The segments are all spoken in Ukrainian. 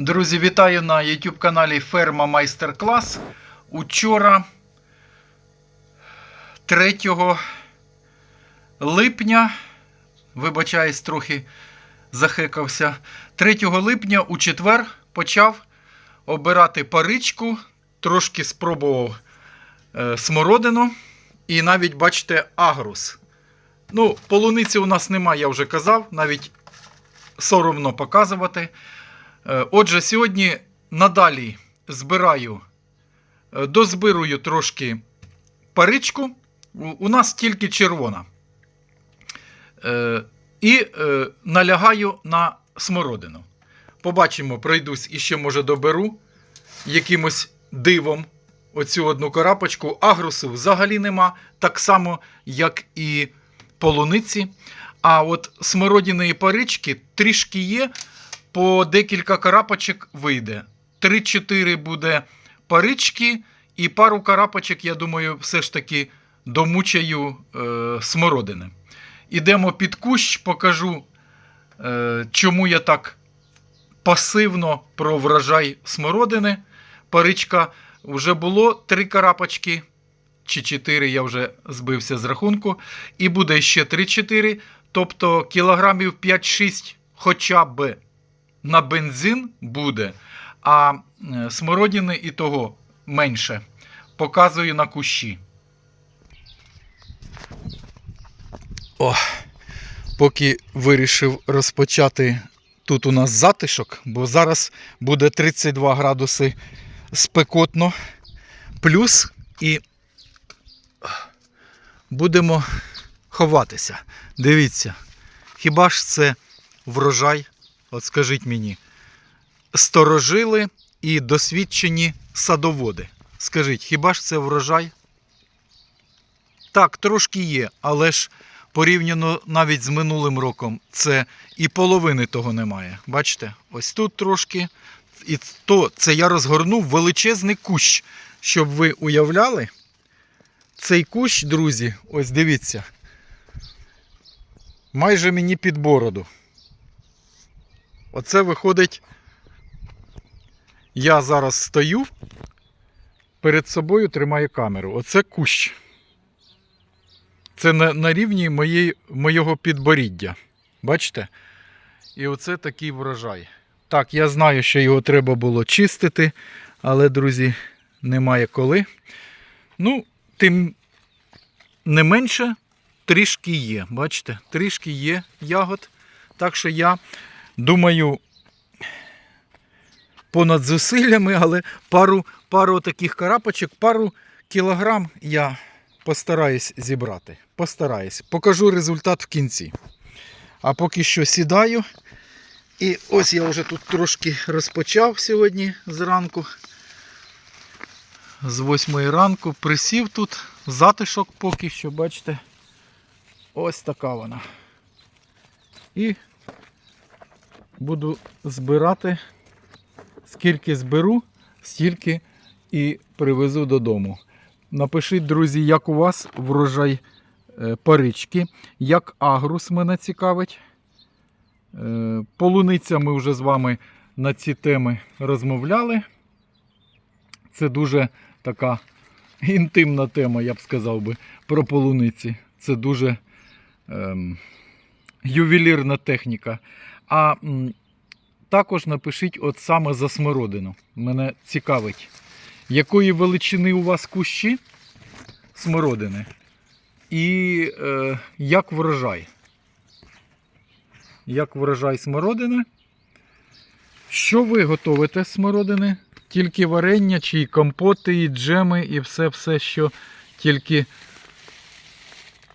Друзі, вітаю на YouTube каналі Ферма Майстер Клас. Учора 3 липня, вибачаюсь, трохи захекався. 3 липня у четвер почав обирати паричку, трошки спробував е, смородину і навіть, бачите, агрус. Ну, полуниці у нас немає, я вже казав, навіть соромно показувати. Е, Отже, сьогодні надалі збираю, е, дозбирую трошки паричку. У- нас тільки червона. Е, І налягаю на смородину. Побачимо, пройдусь і ще, може, доберу якимось дивом оцю одну карапочку. Агрусу взагалі нема, так само, як і полуниці. А от смородіної парички трішки є, по декілька карапочок вийде. 3-4 буде парички, і пару карапочок, я думаю, все ж таки домучаю е, смородини. Ідемо під кущ, покажу, е, чому я так пасивно про врожай смородини. Паричка вже було 3 карапочки. Чи 4, я вже збився з рахунку. І буде ще 3-4, тобто кілограмів 5-6 хоча б на бензин буде, а е, смородини і того менше. Показую на кущі. О, поки вирішив розпочати тут у нас затишок, бо зараз буде 32 градуси спекотно плюс і будемо ховатися. Дивіться, хіба ж це врожай? От скажіть мені, сторожили і досвідчені садоводи. Скажіть, хіба ж це врожай? Так, трошки є, але ж порівняно навіть з минулим роком, це і половини того немає. Бачите? Ось тут трошки. І то це я розгорнув величезний кущ, щоб ви уявляли. Цей кущ, друзі, ось дивіться. Майже мені під бороду. Оце виходить. Я зараз стою, перед собою тримаю камеру. Оце кущ. Це на, на рівні моєї, моєго підборіддя. Бачите? І оце такий врожай. Так, я знаю, що його треба було чистити, але, друзі, немає коли. Ну, тим не менше, трішки є. Бачите, трішки є ягод. Так що я думаю, понад зусиллями, але пару, пару таких карапочок, пару кілограм я постараюсь зібрати. Постараюсь. Покажу результат в кінці. А поки що сідаю. І ось я вже тут трошки розпочав сьогодні зранку. З 8 ранку присів тут, затишок поки що, бачите. Ось така вона. І буду збирати. Скільки зберу, стільки і привезу додому. Напишіть, друзі, як у вас врожай е, парички, як агрус мене цікавить. Е, Полуниця ми вже з вами на ці теми розмовляли. Це дуже така інтимна тема, я б сказав би, про полуниці. Це дуже ем, ювелірна техніка. А також напишіть от саме за смородину. Мене цікавить, якої величини у вас кущі смородини і е, як врожай. Як врожай смородини. Що ви готовите з смородини? Тільки варення, чи і компоти, і джеми, і все-все, що тільки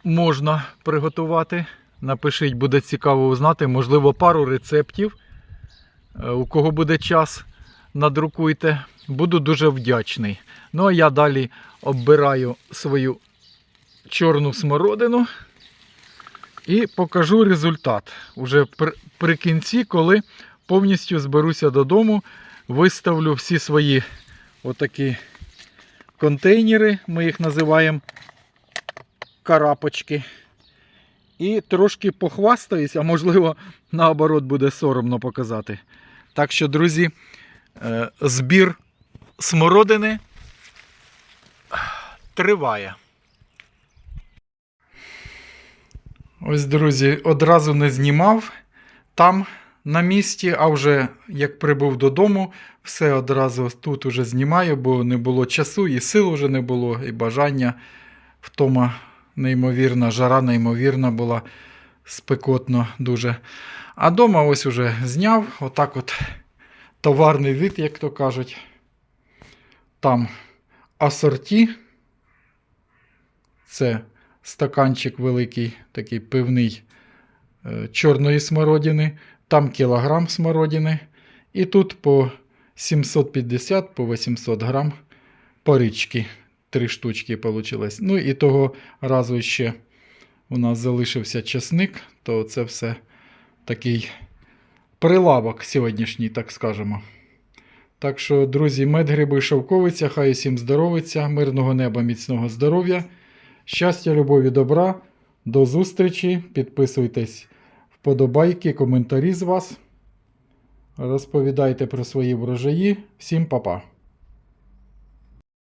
можна приготувати. Напишіть, буде цікаво узнати. Можливо, пару рецептів. Е, У кого буде час, надрукуйте. Буду дуже вдячний. Ну а я далі оббираю свою чорну смородину і покажу результат. Уже при, при кінці, коли повністю зберуся додому, виставлю всі свої отакі контейнери, ми їх називаємо карапочки. І трошки похвастаюсь, а можливо, наоборот, буде соромно показати. Так що, друзі, е, збір смородини триває. Ось, друзі, одразу не знімав там на місці, а вже як прибув додому, все одразу тут уже знімаю, бо не було часу, і сил вже не було, і бажання. Втома неймовірна, жара неймовірна була, спекотно дуже. А дома ось уже зняв, отак от товарний вид, як то кажуть. Там асорті. Це стаканчик великий, такий пивний е, чорної смородини, там кілограм смородини. І тут по 750 по 800 грам порічки. Три штучки вийшло. Ну і того разу ще у нас залишився чесник, то це все такий прилавок сьогоднішній, так скажемо. Так що, друзі, мед, гриби, шовковиця, хай усім здоровиться, мирного неба, міцного здоров'я, щастя, любові, добра. До зустрічі. Підписуйтесь, вподобайки, коментарі з вас. Розповідайте про свої врожаї. Всім па-па.